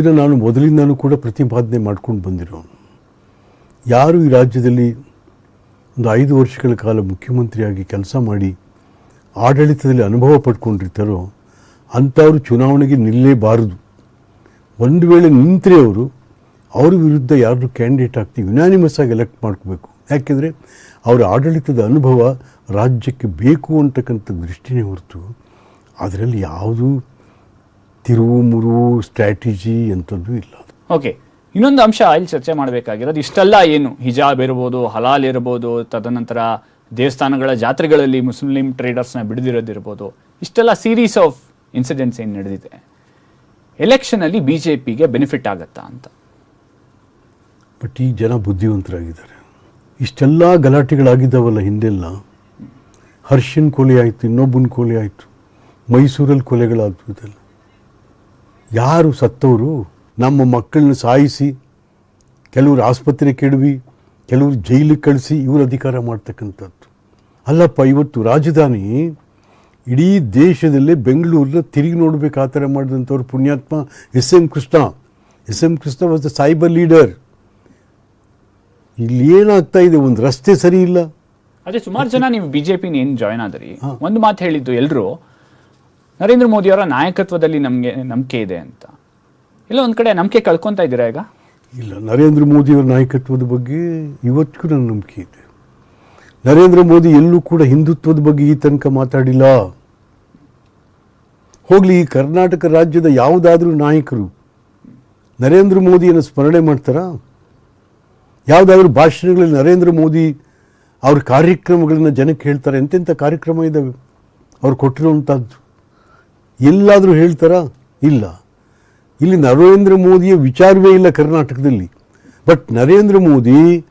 ಇದನ್ನು ನಾನು ಮೊದಲಿಂದನೂ ಕೂಡ ಪ್ರತಿಪಾದನೆ ಮಾಡ್ಕೊಂಡು ಬಂದಿರೋನು ಯಾರು ಈ ರಾಜ್ಯದಲ್ಲಿ ಒಂದು ಐದು ವರ್ಷಗಳ ಕಾಲ ಮುಖ್ಯಮಂತ್ರಿಯಾಗಿ ಕೆಲಸ ಮಾಡಿ ಆಡಳಿತದಲ್ಲಿ ಅನುಭವ ಪಡ್ಕೊಂಡಿರ್ತಾರೋ ಅಂಥವರು ಚುನಾವಣೆಗೆ ನಿಲ್ಲೇಬಾರದು. ಒಂದು ವೇಳೆ ನಿಂತರೆ ಅವರು, ಅವ್ರ ವಿರುದ್ಧ ಯಾರು ಕ್ಯಾಂಡಿಡೇಟ್ ಆಗ್ತೀವಿ ಯುನಾನಿಮಸ್ ಆಗಿ ಎಲೆಕ್ಟ್ ಮಾಡ್ಕೋಬೇಕು. ಯಾಕೆಂದರೆ ಅವರ ಆಡಳಿತದ ಅನುಭವ ರಾಜ್ಯಕ್ಕೆ ಬೇಕು ಅಂತಕ್ಕಂಥ ದೃಷ್ಟಿನೇ ಹೊರತು, ಅದರಲ್ಲಿ ಯಾವುದೂ ತಿರುವು ಮುರು ಸ್ಟ್ರಾಟಜಿ ಅಂಥದ್ದು ಇಲ್ಲ ಓಕೆ ಇನ್ನೊಂದು ಅಂಶ ಇಲ್ಲಿ ಚರ್ಚೆ ಮಾಡಬೇಕಾಗಿರೋದು ಇಷ್ಟೆಲ್ಲ ಏನು? ಹಿಜಾಬ್ ಇರ್ಬೋದು ಹಲಾಲ್ ಇರ್ಬೋದು ತದನಂತರ ದೇವಸ್ಥಾನಗಳ ಜಾತ್ರೆಗಳಲ್ಲಿ ಮುಸ್ಲಿಂ ಟ್ರೇಡರ್ಸ್ನ ಬಿಡದಿರೋದಿರ್ಬೋದು ಇಷ್ಟೆಲ್ಲ ಸೀರೀಸ್ ಆಫ್ ಇನ್ಸಿಡೆಂಟ್ಸ್ ಏನು ನಡೆದಿದೆ? ಎಲೆಕ್ಷನಲ್ಲಿ ಬಿ ಜೆ ಪಿಗೆ ಬೆನಿಫಿಟ್ ಆಗತ್ತಾ ಅಂತ. ಬಟ್ ಈ ಜನ ಬುದ್ಧಿವಂತರಾಗಿದ್ದಾರೆ. ಇಷ್ಟೆಲ್ಲ ಗಲಾಟೆಗಳಾಗಿದ್ದಾವಲ್ಲ ಹಿಂದೆಲ್ಲ. ಹರ್ಷನ್ ಕೊಲೆ ಆಯಿತು ಇನ್ನೊಬ್ಬನ ಕೊಲೆ ಆಯಿತು. ಮೈಸೂರಲ್ಲಿ ಕೊಲೆಗಳಾಗ್ತಿದ್ದಲ್ಲ. ಯಾರು ಸತ್ತವರು? ನಮ್ಮ ಮಕ್ಕಳನ್ನ ಸಾಯಿಸಿ ಕೆಲವರು ಆಸ್ಪತ್ರೆ ಕೆಡವಿ ಕೆಲವರು ಜೈಲಿಗೆ ಕಳಿಸಿ ಇವರು ಅಧಿಕಾರ ಮಾಡ್ತಕ್ಕಂಥದ್ದು. ಅಲ್ಲಪ್ಪ ಇವತ್ತು ರಾಜಧಾನಿ ಇಡೀ ದೇಶದಲ್ಲೇ ಬೆಂಗಳೂರನ್ನ ತಿರುಗಿ ನೋಡಬೇಕು ಆ ಥರ ಮಾಡಿದಂಥವ್ರು ಪುಣ್ಯಾತ್ಮ S M Krishna. S M Krishna was the cyber leader ಇಲ್ಲಿ ಏನಾಗ್ತಾ ಇದೆ? ಒಂದು ರಸ್ತೆ ಸರಿ ಇಲ್ಲ. ಅದೇ ಸುಮಾರು ಜನ ನೀವು ಬಿಜೆಪಿನ ಏನು ಜಾಯ್ನ್ ಆದ್ರಿ? ಒಂದು ಮಾತು ಹೇಳಿದ್ದು ಎಲ್ಲರೂ ನರೇಂದ್ರ ಮೋದಿ ಅವರ ನಾಯಕತ್ವದಲ್ಲಿ ನಮಗೆ ನಂಬಿಕೆ ಇದೆ ಅಂತ. ಇಲ್ಲ, ಒಂದು ಕಡೆ ನಂಬಿಕೆ ಕಳ್ಕೊತಾ ಇದ್ದೀರಾ ಈಗ? ಇಲ್ಲ, ನರೇಂದ್ರ ಮೋದಿಯವರ ನಾಯಕತ್ವದ ಬಗ್ಗೆ ಇವತ್ತಿಗೂ ನನ್ನ ನಂಬಿಕೆ ಇದೆ. ನರೇಂದ್ರ ಮೋದಿ ಎಲ್ಲೂ ಕೂಡ ಹಿಂದುತ್ವದ ಬಗ್ಗೆ ಈ ತನಕ ಮಾತಾಡಿಲ್ಲ. ಹೋಗಲಿ, ಈ ಕರ್ನಾಟಕ ರಾಜ್ಯದ ಯಾವುದಾದ್ರೂ ನಾಯಕರು ನರೇಂದ್ರ ಮೋದಿಯನ್ನು ಸ್ಮರಣೆ ಮಾಡ್ತಾರಾ? ಯಾವುದಾದ್ರೂ ಭಾಷಣಗಳಲ್ಲಿ ನರೇಂದ್ರ ಮೋದಿ ಅವ್ರ ಕಾರ್ಯಕ್ರಮಗಳನ್ನ ಜನಕ್ಕೆ ಹೇಳ್ತಾರೆ ಎಂತೆಂಥ ಕಾರ್ಯಕ್ರಮ ಇದ್ದಾವೆ ಅವ್ರು ಕೊಟ್ಟಿರುವಂಥದ್ದು ಎಲ್ಲಾದರೂ ಹೇಳ್ತಾರಾ? ಇಲ್ಲ. ಇಲ್ಲಿ ನರೇಂದ್ರ ಮೋದಿಯ ವಿಚಾರವೇ ಇಲ್ಲ ಕರ್ನಾಟಕದಲ್ಲಿ. ಬಟ್ ನರೇಂದ್ರ ಮೋದಿ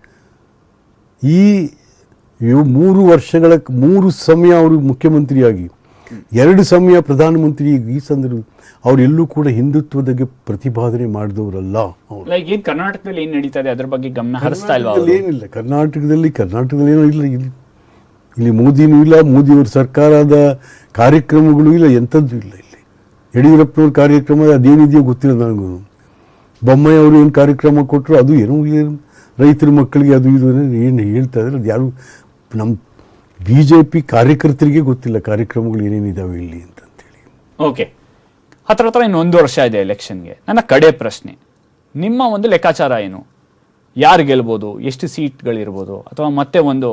ಈ ಮೂರು ವರ್ಷಗಳ ಮೂರು ಸಮಯ ಅವರು ಮುಖ್ಯಮಂತ್ರಿಯಾಗಿ ಎರಡು ಸಮಯ ಪ್ರಧಾನಮಂತ್ರಿ ಈ ಸಂದರ್ಭ ಅವರೆಲ್ಲೂ ಕೂಡ ಹಿಂದುತ್ವದ ಪ್ರತಿಪಾದನೆ ಮಾಡಿದವರಲ್ಲ ಕರ್ನಾಟಕದಲ್ಲಿ ಏನು ನಡೀತಾ ಇದೆ? ಅದ್ರ ಬಗ್ಗೆ ಗಮನ ಹರಿಸ್ತಾ ಕರ್ನಾಟಕದಲ್ಲಿ ಏನಿಲ್ಲ. ಕರ್ನಾಟಕದಲ್ಲಿ ಕರ್ನಾಟಕದಲ್ಲಿ ಏನೋ ಇಲ್ಲ. ಇಲ್ಲಿ ಇಲ್ಲಿ ಮೋದಿನೂ ಇಲ್ಲ, ಮೋದಿಯವ್ರ ಸರ್ಕಾರದ ಕಾರ್ಯಕ್ರಮಗಳು ಇಲ್ಲ, ಎಂಥದ್ದು ಇಲ್ಲ ಇಲ್ಲಿ. ಯಡಿಯೂರಪ್ಪನವ್ರ ಕಾರ್ಯಕ್ರಮ ಅದೇನಿದೆಯೋ ಗೊತ್ತಿಲ್ಲ ನನಗೂ. ಬೊಮ್ಮಯ್ಯ ಅವರು ಏನು ಕಾರ್ಯಕ್ರಮ ಕೊಟ್ಟರು ಅದು ಏನೂ ಏನು ರೈತರ ಮಕ್ಕಳಿಗೆ ಅದು ಇದು ಏನು ಹೇಳ್ತಾ ಇದ್ದಾರೆ, ಅದು ಯಾರು ನಮ್ಮ ಬಿ ಜೆ ಪಿ ಕಾರ್ಯಕರ್ತರಿಗೆ ಗೊತ್ತಿಲ್ಲ ಕಾರ್ಯಕ್ರಮಗಳು ಏನೇನಿದ್ದಾವೆ ಇಲ್ಲಿ ಅಂತಂತೇಳಿ. ಓಕೆ ಹತ್ರ ಹತ್ರ ಒಂದು ವರ್ಷ ಇದೆ ಎಲೆಕ್ಷನ್ಗೆ ನನ್ನ ಕಡೆ ಪ್ರಶ್ನೆ, ನಿಮ್ಮ ಒಂದು ಲೆಕ್ಕಾಚಾರ ಏನು? ಯಾರು ಗೆಲ್ಬೋದು? ಎಷ್ಟು ಸೀಟ್ಗಳಿರ್ಬೋದು ಅಥವಾ ಮತ್ತೆ ಒಂದು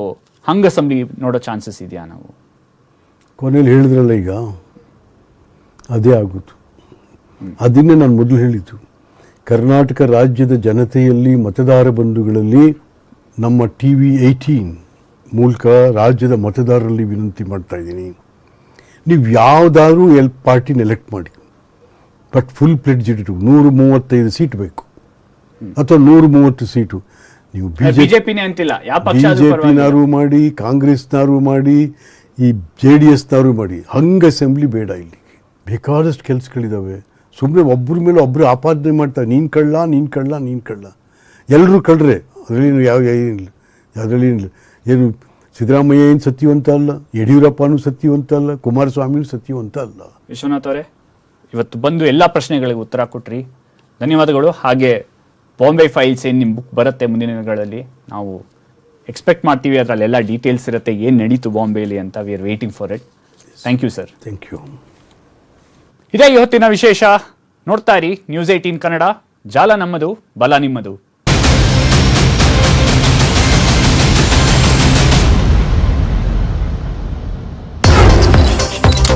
ಹಂಗಸಂಬ್ಲಿ ನೋಡೋ ಚಾನ್ಸಸ್ ಇದೆಯಾ ನಾವು? ಕೊನೆಯಲ್ಲಿ ಹೇಳಿದ್ರಲ್ಲ ಈಗ, ಅದೇ ಆಗೋದು. ಅದನ್ನೇ ನಾನು ಮೊದಲು ಹೇಳಿದ್ದು. ಕರ್ನಾಟಕ ರಾಜ್ಯದ ಜನತೆಯಲ್ಲಿ ಮತದಾರ ಬಂಧುಗಳಲ್ಲಿ ನಮ್ಮ ಟಿ ವಿ ಏಯ್ಟೀನ್ ಮೂಲಕ ರಾಜ್ಯದ ಮತದಾರರಲ್ಲಿ ವಿನಂತಿ ಮಾಡ್ತಾ ಇದ್ದೀನಿ. ನೀವು ಯಾವುದಾದ್ರೂ ಎಲ್ ಪಾರ್ಟಿನ ಎಲೆಕ್ಟ್ ಮಾಡಿ. ಬಟ್ ಫುಲ್ ಪ್ಲೇಟ್ ಇಟ್ಟು ನೂರು ಮೂವತ್ತೈದು ಸೀಟ್ ಬೇಕು. ಅಥವಾ ನೂರು ಮೂವತ್ತು ಸೀಟು. ನೀವು ಬಿಜೆಪಿನೇ ಅಂತಿಲ್ಲ. ಯಾವ ಪಕ್ಷ. ಬಿಜೆಪಿನಾರು ಮಾಡಿ ಕಾಂಗ್ರೆಸ್ನಾರು ಮಾಡಿ ಈ ಜೆ ಡಿ ಎಸ್ನಾರು ಮಾಡಿ ಹಂಗ ಅಸೆಂಬ್ಲಿ ಬೇಡ ಇಲ್ಲಿ. ಬೇಕಾದಷ್ಟು ಕೆಲಸಗಳಿದ್ದಾವೆ ಸುಮ್ಮನೆ ಒಬ್ಬರ ಮೇಲೆ ಒಬ್ಬರು ಆಪಾದನೆ ಮಾಡ್ತಾರೆ. ನೀನು ಕಳ್ಳ ನೀನು ಕಳ್ಳ ನೀನು ಕಳ್ಳ. ಎಲ್ಲರೂ ಕಳ್ರೆ. ಅದರಲ್ಲಿ ಯಾವ ಏನಿಲ್ಲ. ಅದರಲ್ಲಿ ಏನಿಲ್ಲ. ಏನು ಸಿದ್ದರಾಮಯ್ಯ ಏನು ಸತ್ಯವಂತ ಅಲ್ಲ ಯಡಿಯೂರಪ್ಪನೂ ಸತ್ಯವಂತ ಅಲ್ಲ ಕುಮಾರಸ್ವಾಮಿನೂ ಸತ್ಯವಂತ ಅಲ್ಲ. ವಿಶ್ವನಾಥ್ ಅವರೇ ಇವತ್ತು ಬಂದು ಎಲ್ಲ ಪ್ರಶ್ನೆಗಳಿಗೆ ಉತ್ತರ ಕೊಟ್ರಿ. ಧನ್ಯವಾದಗಳು. ಹಾಗೆ ಬಾಂಬೆ ಫೈಲ್ಸ್ ಏನು ನಿಮ್ಮ ಬುಕ್ ಬರುತ್ತೆ ಮುಂದಿನ ದಿನಗಳಲ್ಲಿ ನಾವು ಎಕ್ಸ್ಪೆಕ್ಟ್ ಮಾಡ್ತೀವಿ ಅದರಲ್ಲೆಲ್ಲ ಡೀಟೇಲ್ಸ್ ಇರುತ್ತೆ ಏನು ನಡೀತು ಬಾಂಬೆಲಿ ಅಂತ we are waiting for it thank you sir thank you ಇದೇ ಇವತ್ತಿನ ವಿಶೇಷ. ನೋಡ್ತಾ ಇರಿ ನ್ಯೂಸ್ ಏಯ್ಟೀನ್ ಕನ್ನಡ. ಜಾಲ ನಮ್ಮದು ಬಲ ನಿಮ್ಮದು.